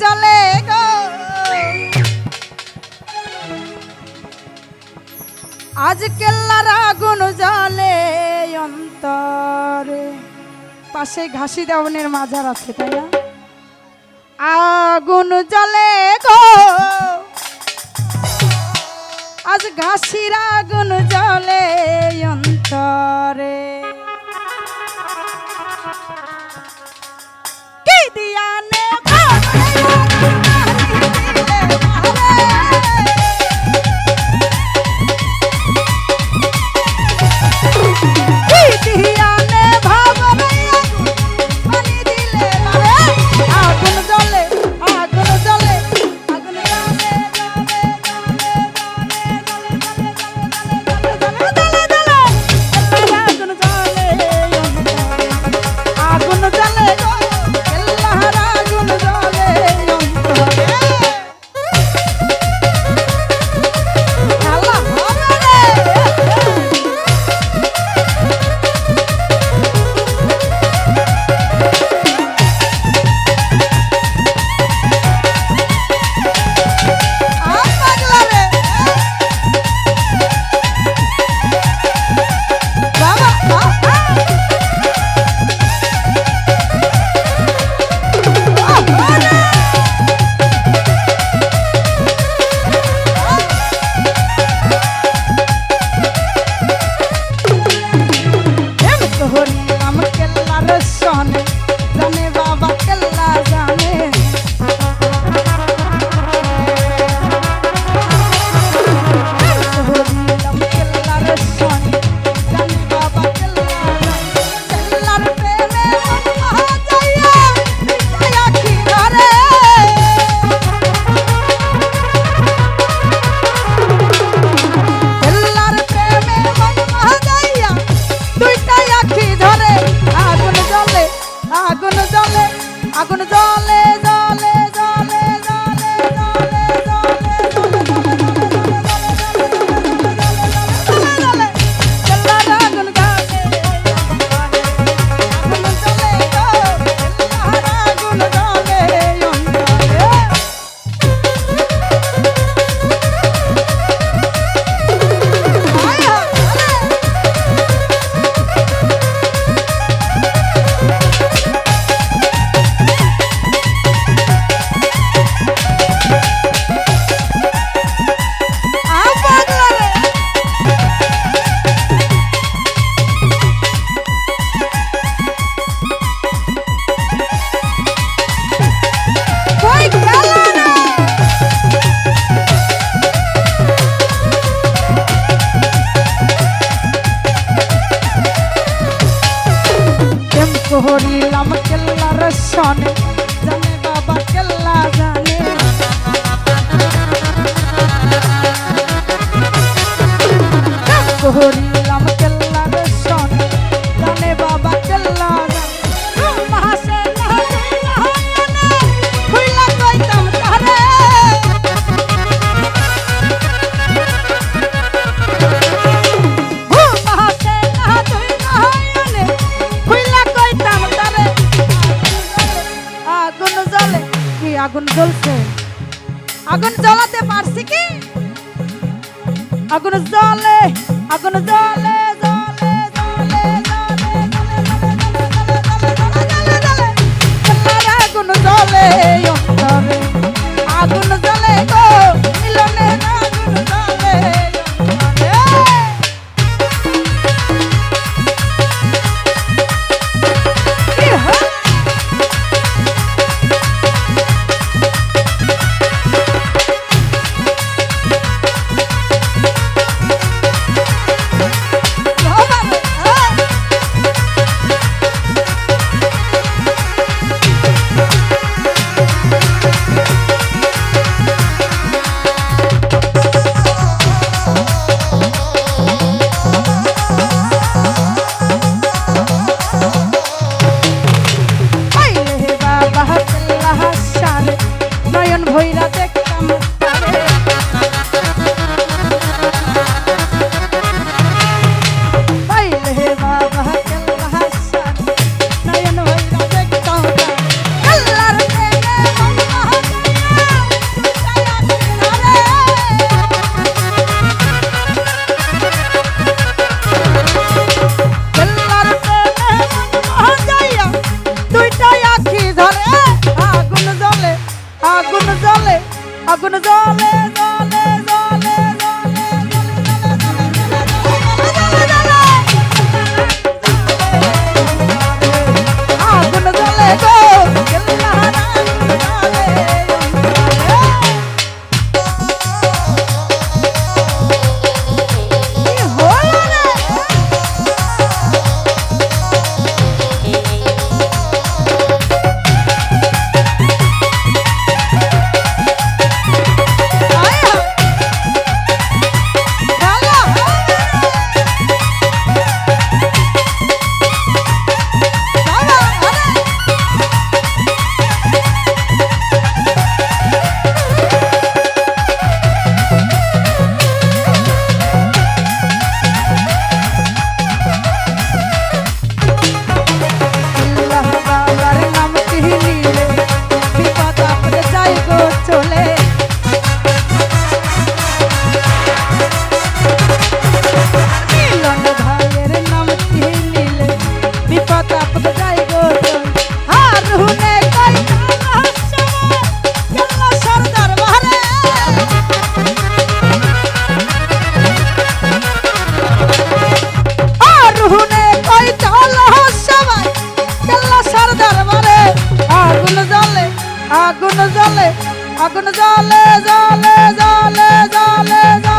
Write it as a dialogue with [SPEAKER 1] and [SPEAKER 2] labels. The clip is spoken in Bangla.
[SPEAKER 1] চলে গো। আজ কেল্লার আগুন জলে অন্তরে। পাশে ঘাসি দাউনের মাজার আছে, তাই না? আগুন জলে গো। আজ ঘাসির আগুন জলে হরিরাম কেল্লার সনে। জ্বলছে আগুন জ্বালাতে পারছি কি? আগুন জ্বলে আগুন জ্বলে। আগুন জ্বলে আগুন জ্বলে জ্বলে জ্বলে জ্বলে জ্বলে